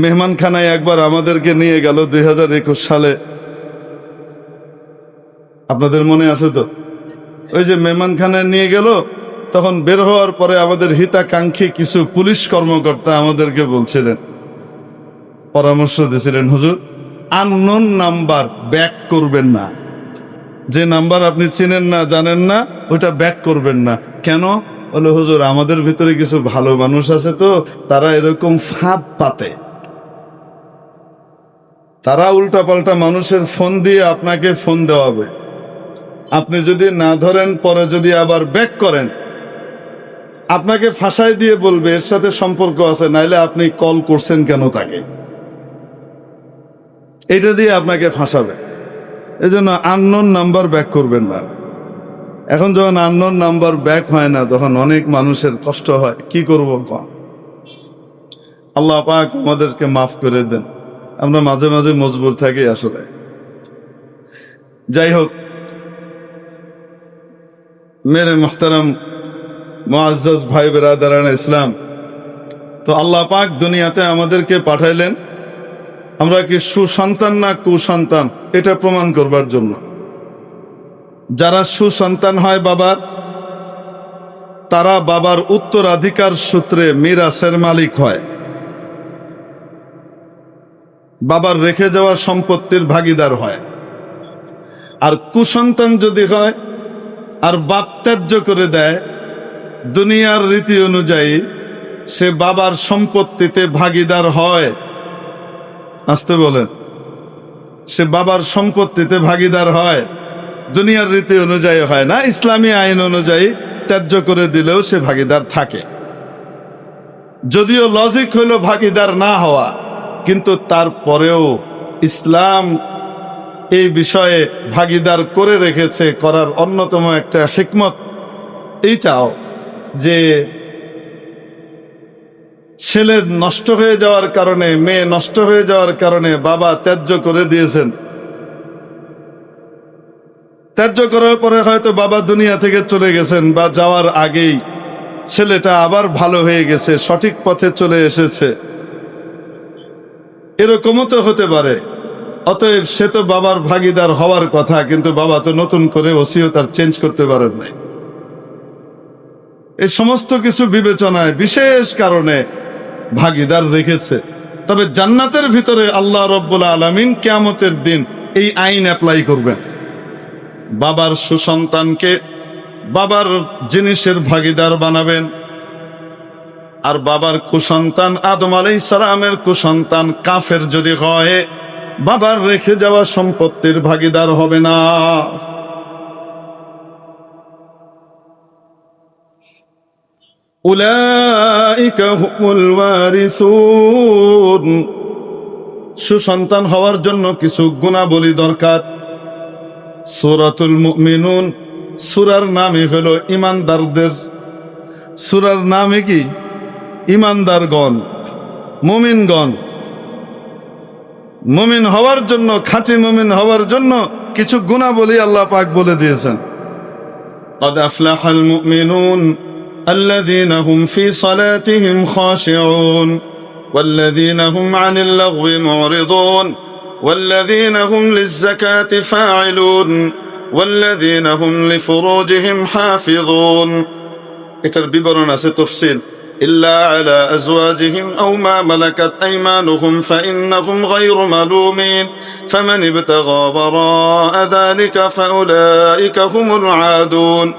মেহমানখানায় একবার আমাদেরকে নিয়ে গেল দুই হাজার একুশ সালে। আপনাদের মনে আছে তো? ওই যে মেহমানখানায় নিয়ে গেল, তখন বের হওয়ার পরে আমাদের হিতাকাঙ্ক্ষী কিছু পুলিশ কর্মকর্তা আমাদেরকে বলছিলেন। পরামর্শ দিয়েছিলেন, হুজুর আননোন নাম্বার ব্যাক করবেন না। যে নাম্বার আপনি চিনেন না, জানেন না, ওটা ব্যাক করবেন না। কেন? বলে, হুজুর, আমাদের ভিতরে কিছু ভালো মানুষ আছে তো, তারা এরকম ফাঁদ পাতে। তারা উল্টাপাল্টা মানুষের ফোন দিয়ে আপনাকে ফোন দেওয়াবে। আপনি যদি না ধরেন, পরে যদি আবার ব্যাক করেন, আপনাকে ফাঁসাই দিয়ে বলবে, এর সাথে সম্পর্ক আছে, নাইলে আপনি কল করছেন কেন তাকে? এটা দিয়ে আপনাকে ফাঁসাবে। এই জন্য আননোন নাম্বার ব্যাক করবেন না। এখন যখন আননোন নাম্বার ব্যাক হয় না, তখন অনেক মানুষের কষ্ট হয়। কি করব আল্লাহ পাক আমাদেরকে মাফ করে দেন। আমরা মাঝে মাঝে মজবুর থাকি আসলে। যাই হোক, মেরে মোহতারাম মোয়াজ ভাই বেরাদারান ইসলাম, তো আল্লাহ পাক দুনিয়াতে আমাদেরকে পাঠাইলেন। আমরা কি সুসন্তান না কুসন্তান, এটা প্রমাণ করবার জন্য। যারা সুসন্তান হয় বাবার, তারা বাবার উত্তরাধিকার সূত্রে মিরাসের মালিক হয়। বাবার রেখে যাওয়া সম্পত্তির ভাগিদার হয়। আর কুসন্তান যদি হয়, আর বাপ ত্যায্য করে দেয়, দুনিয়ার রীতি অনুযায়ী সে বাবার সম্পত্তিতে ভাগিদার হয়। আসতে বলেন। সে বাবার সম্পত্তিতে ভাগিদার হয়। দুনিয়ার রীতি অনুযায়ী হয় না, ইসলামী আইন অনুযায়ী ত্যায্য করে দিলেও সে ভাগিদার থাকে। যদিও লজিক হইল ভাগিদার না হওয়া কিন্তু তারপরেও ইসলাম এই বিষয়ে ভাগিদার করে রেখেছে করার অন্যতম একটা হিকমত। এইটাও যে ছেলে নষ্ট হয়ে যাওয়ার কারণে, মেয়ে নষ্ট হয়ে যাওয়ার কারণে বাবা ত্যায্য করে দিয়েছেন। ত্যায্য করার পরে হয়তো বাবা দুনিয়া থেকে চলে গেছেন বা যাওয়ার আগেই ছেলেটা আবার ভালো হয়ে গেছে, সঠিক পথে চলে এসেছে। এরকমও তো হতে পারে। অতএব সে তো বাবার ভাগিদার হওয়ার কথা, কিন্তু বাবা তো নতুন করে ওসিও তার চেঞ্জ করতে পারেন নাই। এই সমস্ত কিছু বিবেচনায় বিশেষ কারণে ভাগিদার রেখেছে। তবে জান্নাতের ভিতরে আল্লাহ রব্বুল আলমিন কেয়ামতের দিন এই আইন অ্যাপ্লাই করবেন। বাবার সুসন্তানকে বাবার জিনিসের ভাগিদার বানাবেন। আর বাবার কুসন্তান আদম আলাই সালামের কুসন্তান কাফের যদি হয়, বাবার রেখে যাওয়া সম্পত্তির ভাগিদার হবে না। সুসন্তান হওয়ার জন্য কিছু গুণাবলী দরকার। সূরাতুল মুমিনুন, সূরার নামই হলো ইমানদারদের। সুরার নামে কি? ইমানদারগণ মুমিনগণ মুমিন হওয়ার জন্য খাঁটি মুমিন হওয়ার জন্য কিছু গুণাবলী আল্লাহ পাক বলে দিয়েছেন قد أفلح المؤمنون الذين هم في صلاتهم خاشعون والذين هم عن اللغو معرضون والذين هم للزكاة فاعلون والذين هم لفروجهم حافظون এটার বিবরণ আছে তফসিল إلا على أزواجهم أو ما ملكت أيمانهم فإنهم غير ملومين فمن ابتغى وراء ذلك فأولئك هم العادون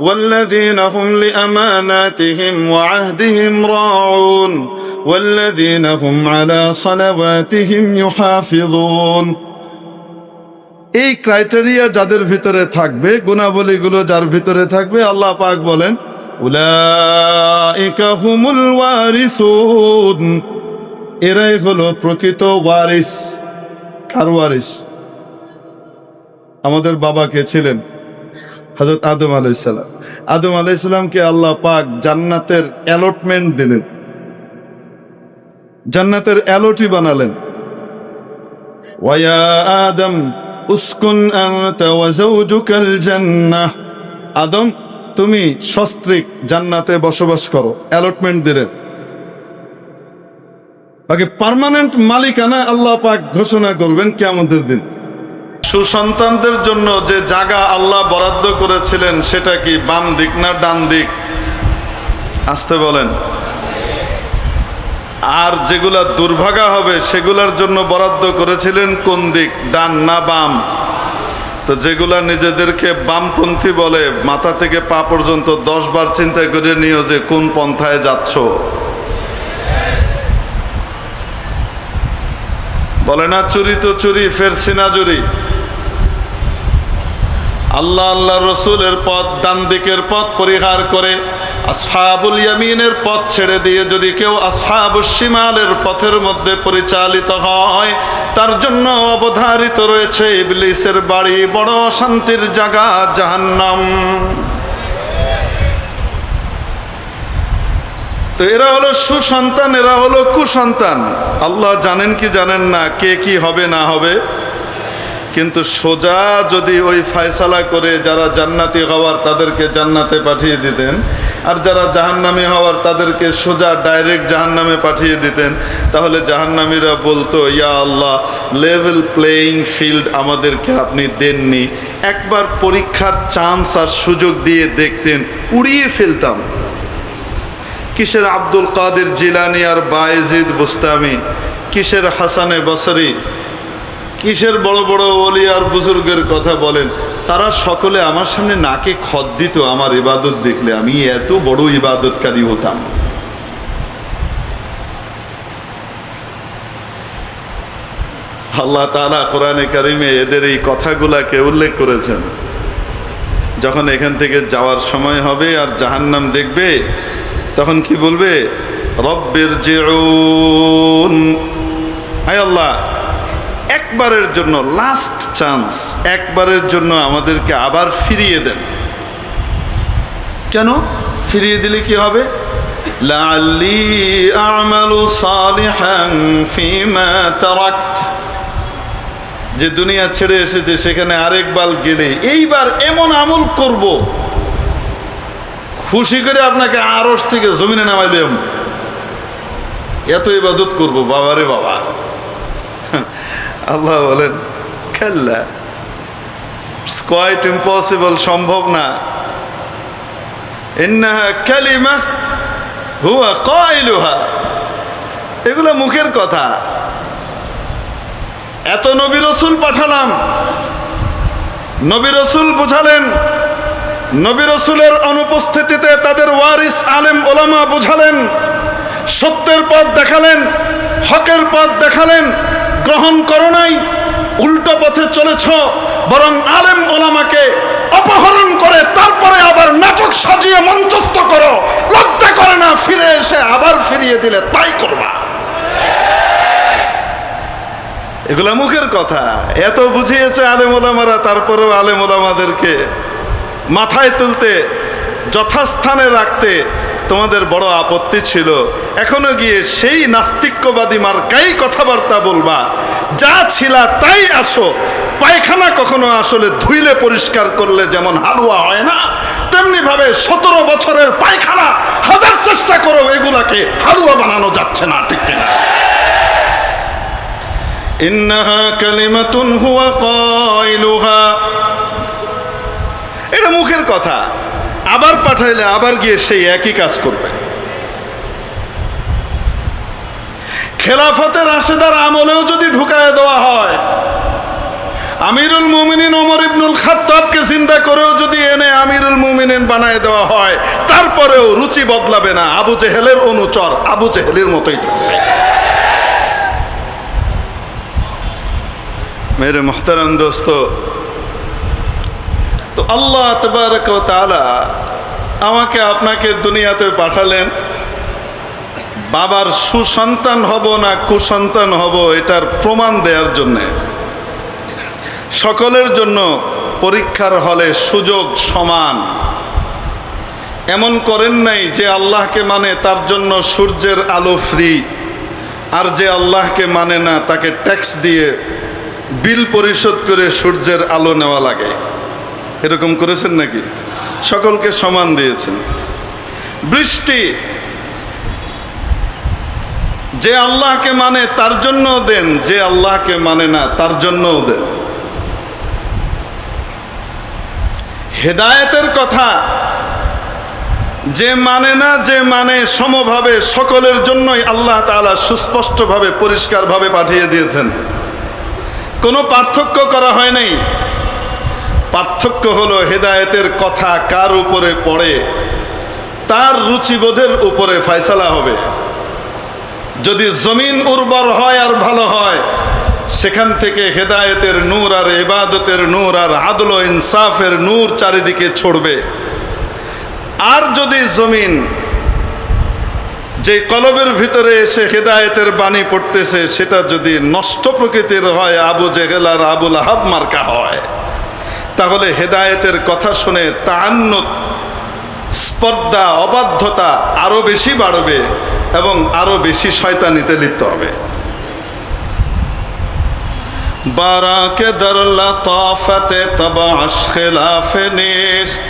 والذين هم لأماناتهم وعهدهم راعون والذين هم على صلواتهم يحافظون এই ক্রাইটেরিয়া যাদের ভিতরে থাকবে গুণাবলীগুলো যার ভিতরে থাকবে আল্লাহ পাক বলেন উলাইকা হুমুল ওয়ারিসুন। এরাই হলো প্রকৃত ওয়ারিস। কার ওয়ারিস? আমাদের বাবাকে ছিলেন? হজরত আদম আলাইসালাম আদম আলাইসালামকে আল্লাহ পাক জান্নাতের অ্যালটমেন্ট দিলেন। জান্নাতের অ্যালটি বানালেন। ওয়া আদম উসকুন আনতা ওয়া যাওজুকাল জান্নাহ। আদম তুমি সস্ত্রিক জান্নাতে বসবাস করো অ্যালটমেন্ট দিলেন বাকি পার্মানেন্ট মালিকানা আল্লাহ পাক ঘোষণা করবেন কেমতের দিন। সুসন্তানদের জন্য যে জায়গা আল্লাহ বরাদ্দ করেছিলেন, সেটা কি বাম দিক না ডান দিক? আসতে বলেন। আর যেগুলা দুর্ভাগা হবে, সেগুলার জন্য বরাদ্দ করেছিলেন কোন দিক, ডান না বাম? তো যেগুলা নিজেদেরকে বামপন্থী বলে, মাথা থেকে পা পর্যন্ত দশ বার চিন্তা করে নিও যে কোন পন্থায় যাচ্ছ। বলে না, চুরি তো চুরি, ফের না চুরি আল্লাহ আল্লাহ রসুলের পথ ডান দিকের পথ পরিহার করে আসহাবুল ইয়ামিনের পথ ছেড়ে দিয়ে যদি কেউ আসহাবুল শিমালের পথের মধ্যে পরিচালিত হয়, তার জন্য অবধারিত রয়েছে ইবলিসের বাড়ি, বড় শান্তির জায়গা, জাহান্নাম। তো এরা হলো সুসন্তান, এরা হলো কুসন্তান। আল্লাহ জানেন কি জানেন না, কে কি হবে, না হবে। কিন্তু সোজা যদি ওই ফায়সালা করে যারা জান্নাতি হওয়ার তাদেরকে জান্নাতে পাঠিয়ে দিতেন আর যারা জাহান্নামী হওয়ার তাদেরকে সোজা ডাইরেক্ট জাহান্নামে পাঠিয়ে দিতেন, তাহলে জাহান্নামীরা বলতো, ইয়া আল্লাহ লেভেল প্লেয়িং ফিল্ড আমাদেরকে আপনি দেননি। একবার পরীক্ষার চান্স আর সুযোগ দিয়ে দেখতেন, উড়িয়ে ফেলতাম। কিসের আব্দুল কাদের জিলানি আর বায়েজিদ বুস্তামি, কিসের হাসানে বসরি, কিসের বড় বড় ওলি আর বুজুর্গের কথা বলেন তারা সকলে আমার সামনে নাকে খদ দিত, আমার ইবাদত দেখলে আমি এত বড় ইবাদতকারী হতাম। আল্লাহ তালা কোরআনে কারিমে এদের এই কথাগুলাকে উল্লেখ করেছেন। যখন এখান থেকে যাওয়ার সময় হবে আর জাহান্নাম দেখবে, তখন কি বলবে? রব্বের যে আল্লাহ একবারের জন্য লাস্ট চান্স একবারের জন্য আমাদেরকে আবার ফিরিয়ে দেন। কেন? ফিরিয়ে দিলে কি হবে? যে দুনিয়া ছেড়ে এসেছে, সেখানে আরেকবার গেলে, এইবার এমন আমল করব, খুশি করে আপনাকে আরস থেকে জমিনে নামাইলাম। এত ইবাদত করব, বাবারে বাবা। আল্লাহ বলেন, খেললা কোয়াইট ইম্পসিবল সম্ভব না। ইন্নাহা কালিমা হুয়া কাইলুহা। এগুলো মুখের কথা। এত নবী রসুল পাঠালাম। নবী রসুল বুঝালেন, নবী রসুলের অনুপস্থিতিতে তাদের ওয়ারিস আলেম ওলামা বুঝালেন, সত্যের পথ দেখালেন, হকের পথ দেখালেন গ্রহণ করো নাই, উল্টো পথে চলেছ, বরং আলেম ওলামাকে অপহরণ করে তারপরে আবার নাটক সাজিয়ে মঞ্চস্থ করো। লজ্জা করে না, ফিরে এসে আবার ফিরিয়ে দিলে তাই করবা। এগুলা মুখের কথা। এত বুঝিয়েছে আলেম ওলামারা, তারপরেও আলেম ওলামাদেরকে মাথায় তুলতে, যথাস্থানে রাখতে তোমাদের বড় আপত্তি ছিল। এখনও গিয়ে সেই নাস্তিক্যবাদী মার্কাই কথাবার্তা বলবা। যা ছিলা তাই আসো। পায়খানা কখনো আসলে ধুইলে পরিষ্কার করলে যেমন হালুয়া হয় না তেমনি ভাবে সতেরো বছরের পায়খানা হাজার চেষ্টা করো এগুলাকে হালুয়া বানানো যাচ্ছে না, ঠিক কালিমাতুন হুয়া এটা মুখের কথা। আবার পাঠাইলে আবার গিয়ে সেই একই কাজ করবে। খেলাফতের রাশেদার আমলেও যদি ঢুকায় দেওয়া হয়, আমিরুল মুমিনিন ওমর ইবনুল খাত্তাবকে চিন্তা করেও যদি এনে আমিরুল মুমিনিন বানায় দেওয়া হয়, তারপরেও রুচি বদলাবে না। আবু জেহেলের অনুচর আবু জেহেলের মতোই থাকবে। মেরে মোহতারাম দোস্ত তো আল্লাহ ও আমাকে আপনাকে দুনিয়াতে পাঠালেন। বাবার সুসন্তান হব না কুসন্তান হব, এটার প্রমাণ দেওয়ার জন্যে। সকলের জন্য পরীক্ষার হলে সুযোগ সমান। এমন করেন নাই যে আল্লাহকে মানে তার জন্য সূর্যের আলো ফ্রি আর যে আল্লাহকে মানে না তাকে ট্যাক্স দিয়ে বিল পরিশোধ করে সূর্যের আলো নেওয়া লাগে। এরকম করেছেন নাকি? সকলকে সমান দিয়েছেন। বৃষ্টি যে আল্লাহকে মানে তার জন্যও দেন, যে আল্লাহকে মানে না তার জন্যও দেন। হেদায়েতের কথা, যে মানে না যে মানে সমভাবে সকলের জন্যই আল্লাহ তাআলা সুস্পষ্টভাবে, পরিষ্কারভাবে পাঠিয়ে দিয়েছেন। কোনো পার্থক্য করা হয় নাই। পার্থক্য হলো হেদায়েতের কথা কার উপরে পড়ে? তার রুচিবোধের উপরে ফয়সালা হবে। যদি জমিন উর্বর হয় আর ভালো হয়, সেখান থেকে হেদায়েতের নূর আর ইবাদতের নূর আর আদল ইনসাফের নূর চারিদিকে ছড়বে। আর যদি জমিন যে কলবের ভিতরে এসে হেদায়েতের বাণী পড়তেছে, সেটা যদি নষ্ট প্রকৃতির হয়, আবু জেহেল আর আবুল আহাব মার্কা হয়। তাহলে হেদায়েতের কথা শুনে তাহান্নত স্পর্ধা অবাধ্যতা আরো বেশি বাড়বে এবং আরো বেশি শয়তানিতে লিপ্ত হবে বারাকে দর লতাফতে তবাশ খিলাফে নিস্ত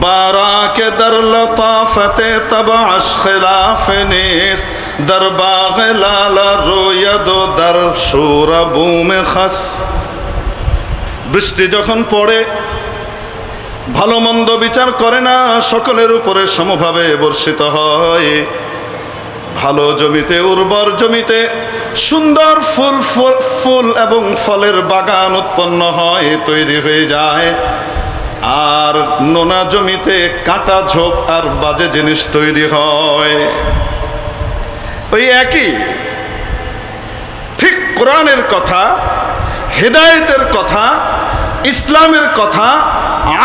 বারাকে দর লতাফতে তবাশ খিলাফে নিস্ত در باغ لالا روید و در شور بوم خس বৃষ্টি যখন পড়ে, ভালো মন্দ বিচার করে না, সকলের উপরে সমভাবে বর্ষিত হয়। ভালো জমিতে, উর্বর জমিতে সুন্দর ফুল ফুল এবং ফলের বাগান উৎপন্ন হয়, তৈরি হয়ে যায়। আর নোনা জমিতে কাঁটা ঝোপ আর বাজে জিনিস তৈরি হয়। ওই একই, ঠিক কোরআনের কথা, হেদায়েতের কথা ইসলামের কথা,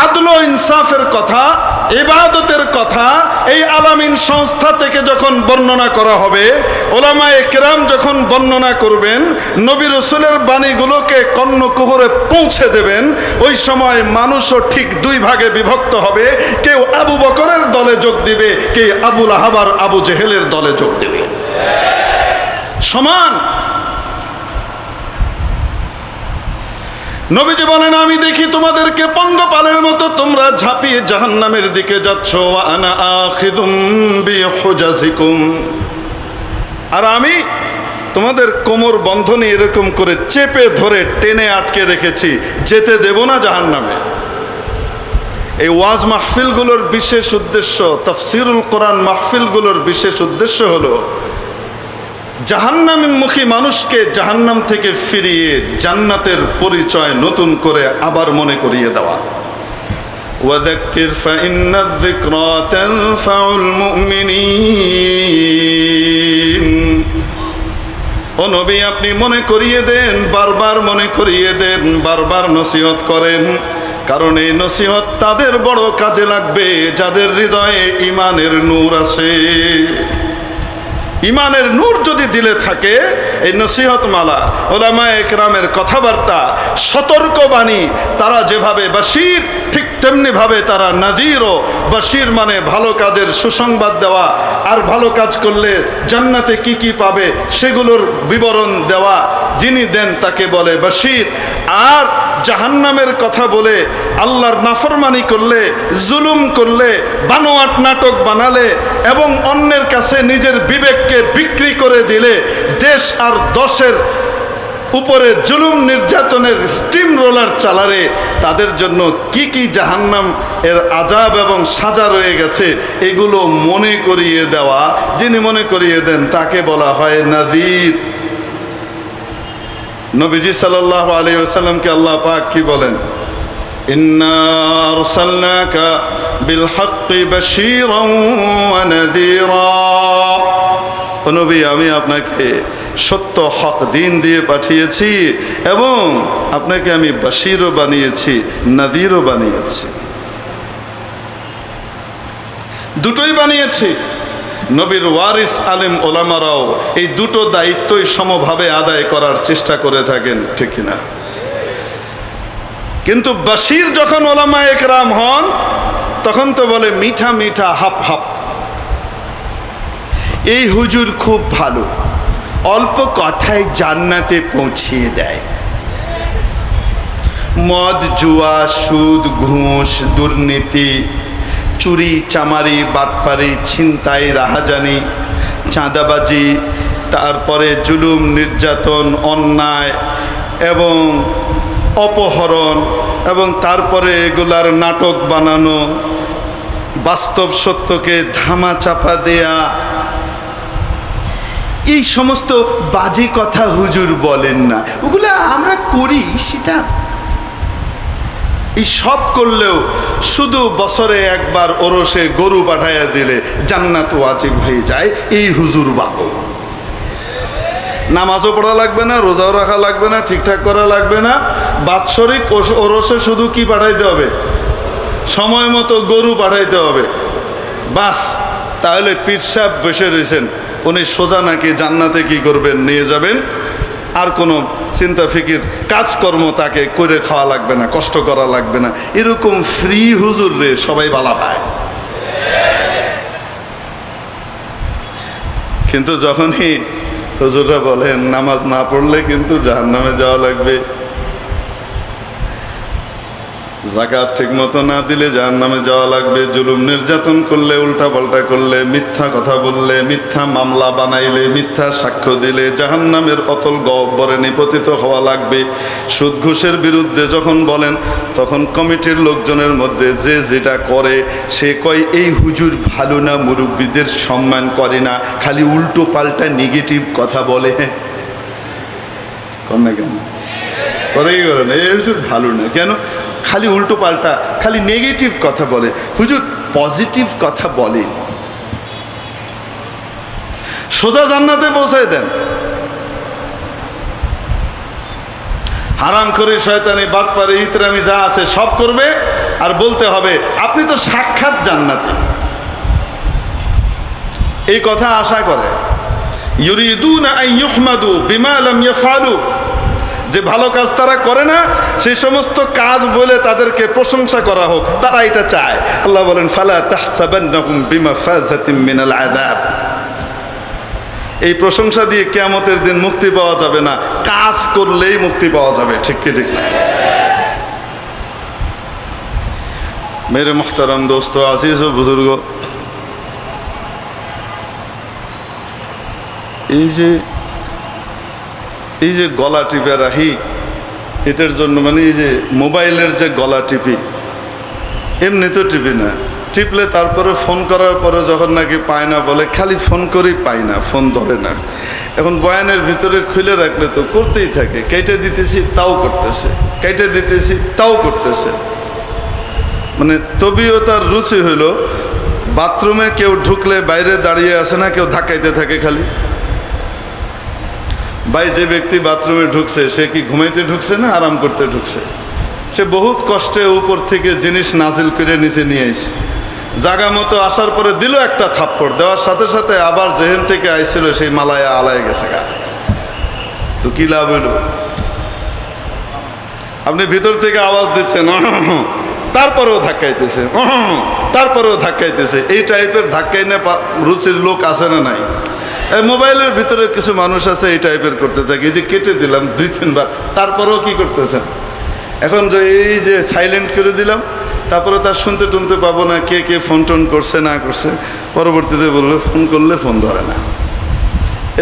আদল ইনসাফের কথা এবাদতের কথা, এই আলামিন সংস্থা থেকে যখন বর্ণনা করা হবে, ওলামায়ে কেরাম যখন বর্ণনা করবেন, নবী রসুলের বাণীগুলোকে কর্ণকুহরে পৌঁছে দেবেন, ওই সময় মানুষও ঠিক দুই ভাগে বিভক্ত হবে, কেউ আবু বকরের দলে যোগ দিবে, কেউ আবুল আহাবার আবু জেহেলের দলে যোগ দেবে। সমান নবীজি বলেন, আমি দেখি তোমাদেরকে পঙ্গপালের মতো তোমরা ঝাঁপিয়ে জাহান্নামের দিকে যাচ্ছ। আনা আর আমি তোমাদের কোমর বন্ধনে এরকম করে চেপে ধরে টেনে আটকে রেখেছি, যেতে দেব না জাহান্নামে। এই ওয়াজ মাহফিলগুলোর বিশেষ উদ্দেশ্য, তফসিরুল কোরআন মাহফিলগুলোর বিশেষ উদ্দেশ্য হলো জাহান্নামমুখী মানুষকে জাহান্নাম থেকে ফিরিয়ে জান্নাতের পরিচয় নতুন করে আবার মনে করিয়ে দেওয়া। ওয়াদাক্কির ফাইন্না যিকরা তানফাউল মুমিনিন। ও নবী, আপনি মনে করিয়ে দেন, বারবার মনে করিয়ে দেন, বারবার নসিহত করেন। কারণ এই নসিহত তাদের বড় কাজে লাগবে, যাদের হৃদয়ে ইমানের নূর আছে। ইমানের নূর যদি দিলে থাকে, এই নসিহত মালা ওলামা একরামের কথাবার্তা সতর্ক বাণী তারা যেভাবে বাসির ঠিক তেমনি ভাবে তারা নাজিরও বাসির মানে ভালো কাজের সুসংবাদ দেওয়া, আর ভালো কাজ করলে জান্নাতে কি কি পাবে সেগুলোর বিবরণ দেওয়া, যিনি দেন তাকে বলে বাসির আর জাহান্নামের কথা বলে আল্লাহর নাফরমানি করলে, জুলুম করলে, বানোয়াট নাটক বানালে এবং অন্যের কাছে নিজের বিবেককে বিক্রি করে দিলে, দেশ আর দশের উপরে জুলুম নির্যাতনের স্টিম রোলার চালারে তাদের জন্য কি কি জাহান্নাম এর আজাব এবং সাজা রয়ে গেছে, এগুলো মনে করিয়ে দেওয়া, যিনি মনে করিয়ে দেন তাকে বলা হয় নাজির নবীজি সাল্লাহ আলী আসাল্লামকে আল্লাহ পাক কি বলেন? আমি আপনাকে সত্য হক দিন দিয়ে পাঠিয়েছি এবং আপনাকে আমি বাশিরও বানিয়েছি, নাদিরও বানিয়েছি। দুটোই বানিয়েছি। নবীর ওয়ারিস আলেম ওলামারাও এই দুটো দায়িত্বই সমভাবে আদায় করার চেষ্টা করে থাকেন, ঠিক না কিন্তু বাসির যখন ওলামা একরাম হন, তখন তো বলে মিঠা মিঠা হাপ হাপ। এই হুজুর খুব ভালো, অল্প কথায় জান্নাতে পৌঁছিয়ে দেয়। মদ, জুয়া, সুদ, ঘুষ, দুর্নীতি চুরি, চামারি, বাটপারি, ছিনতাই, রাহাজানি, চাঁদাবাজি, তারপরে জুলুম, নির্যাতন, অন্যায় এবং অপহরণ এবং তারপরে এগুলার নাটক বানানো, বাস্তব সত্যকে ধামা চাপা দেয়া। এই সমস্ত বাজে কথা হুজুর বলেন না। ওগুলো আমরা করি, সেটা এই সব করলেও শুধু বছরে একবার ওরসে গরু পাঠাইয়া দিলে জান্নাত ওয়াজিব হয়ে যায়, এই হুজুর বাকো। নামাজও পড়া লাগবে না, রোজাও রাখা লাগবে না, ঠিকঠাক করা লাগবে না। বাৎসরিক ওরসে শুধু কি পাঠাইতে হবে? সময় মতো গরু পাঠাইতে হবে। বাস, তাহলে পীর সাহেব বসে রয়েছেন উনি সোজা নাকি জান্নাতে কি করবেন, নিয়ে যাবেন। আর কোনো চিন্তা, ফিকির, কাজকর্ম তাকে করে খাওয়া লাগবে না, কষ্ট করা লাগবে না। এরকম ফ্রি হুজুর রে সবাই বালা পায়। কিন্তু যখনই হুজুররা বলেন, নামাজ না পড়লে কিন্তু জাহান্নামে যাওয়া লাগবে। জাকাত ঠিক মতো না দিলে জাহান নামে যাওয়া লাগবে, জুলুম নির্যাতন করলে উল্টা পাল্টা করলে, মিথ্যা কথা বললে, মিথ্যা মামলা বানাইলে, মিথ্যা সাক্ষ্য দিলে জাহান নামের অতল গহ্বরে নিপতিত হওয়া লাগবে। সুদ ঘুষের বিরুদ্ধে যখন বলেন, তখন কমিটির লোকজনের মধ্যে যে যেটা করে, সে কয়, এই হুজুর ভালো না, মুরব্বীদের সম্মান করে না, খালি উল্টো পাল্টা নেগেটিভ কথা বলে। কর না কেন? করেই করে না এই হুজুর ভালো না। কেন? খালি উল্টো পাল্টা, খালি নেগেটিভ কথা বলে। হুজুর পজিটিভ কথা বলে। সোজা জান্নাতে পৌঁছায় দেন। হারাম করে শয়তানি, বাটপারে, ইতরামি যা আছে সব করবে, আর বলতে হবে, আপনি তো সাক্ষাৎ জান্নাতে। এই কথা আশা করে। ইউরিদুনা আন ইউহমাদু বিমা লাম যে ভালো কাজ তারা করে না, সেই সমস্ত কাজ বলে তাদেরকে প্রশংসা করা হোক, তারা এটা চায়। আল্লাহ বলেন, ফালা মিনাল এই প্রশংসা দিয়ে কেয়ামতের দিন মুক্তি পাওয়া যাবে না। কাজ করলেই মুক্তি পাওয়া যাবে, ঠিক কি, ঠিক মেরে মোহতারাম দোস্ত, আজিজ ও বুজুর্গ, এই যে এই যে গলা টিপে রাখি এটার জন্য মানে এই যে মোবাইলের যে গলা টিপি, এমনি তো টিপি না। টিপলে তারপরে ফোন করার পরে যখন নাকি পায় না বলে, খালি ফোন করেই পায় না, ফোন ধরে না। এখন বয়ানের ভিতরে খুলে রাখলে তো করতেই থাকে, কেটে দিতেছি, তাও করতেছে, কেটে দিতেছি, তাও করতেছে। মানে তবিও তার রুচি হইল, বাথরুমে কেউ ঢুকলে বাইরে দাঁড়িয়ে আসে না, কেউ ধাক্কাইতে থাকে খালি। ভাই, যে ব্যক্তি বাথরুমে ঢুকছে, সে কি ঘুমাইতে ঢুকছে না আরাম করতে ঢুকছে? সে বহুত কষ্টে উপর থেকে জিনিস নাজিল করে নিচে নিয়ে আইছে। জাগা মতো আসার পরে দিল একটা থাপ্পড়, দেওয়ার সাথে সাথে আবার যেহেন থেকে আইছিল, সেই মালায়া আলায় গেছে গা। তো কি লাভ হইল? আপনি ভিতর থেকে আওয়াজ দিচ্ছেন তারপরেও ধাক্কাইতেছে তারপরেও ধাক্কাইতেছে। এই টাইপের ধাক্কাই না রুচির লোক আছে না নাই? মোবাইলের ভিতরে কিছু মানুষ আছে এই টাইপের করতে থাকে। যে কেটে দিলাম দুই তিনবার, তারপরেও কি করতেছেন? এখন যে এই যে সাইলেন্ট করে দিলাম, তারপরে তার শুনতে টুনতে পাবো না, কে কে ফোন টোন করছে, না করছে। পরবর্তীতে বলবে ফোন করলে ফোন ধরে না।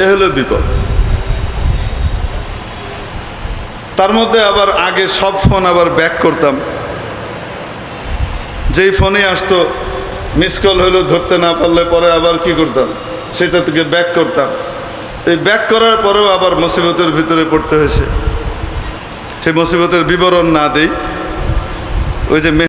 এ হলো বিপদ। তার মধ্যে আবার আগে সব ফোন আবার ব্যাক করতাম। যেই ফোনে আসতো মিস কল হইল ধরতে না পারলে পরে আবার কি করতাম? সেটা থেকে ব্যাক করতাম। এই ব্যাক করার পরেও আবার মুসিবতের ভিতরে পড়তে হয়েছে। সেই মুসিবতের বিবরণ না দেই। ওই যে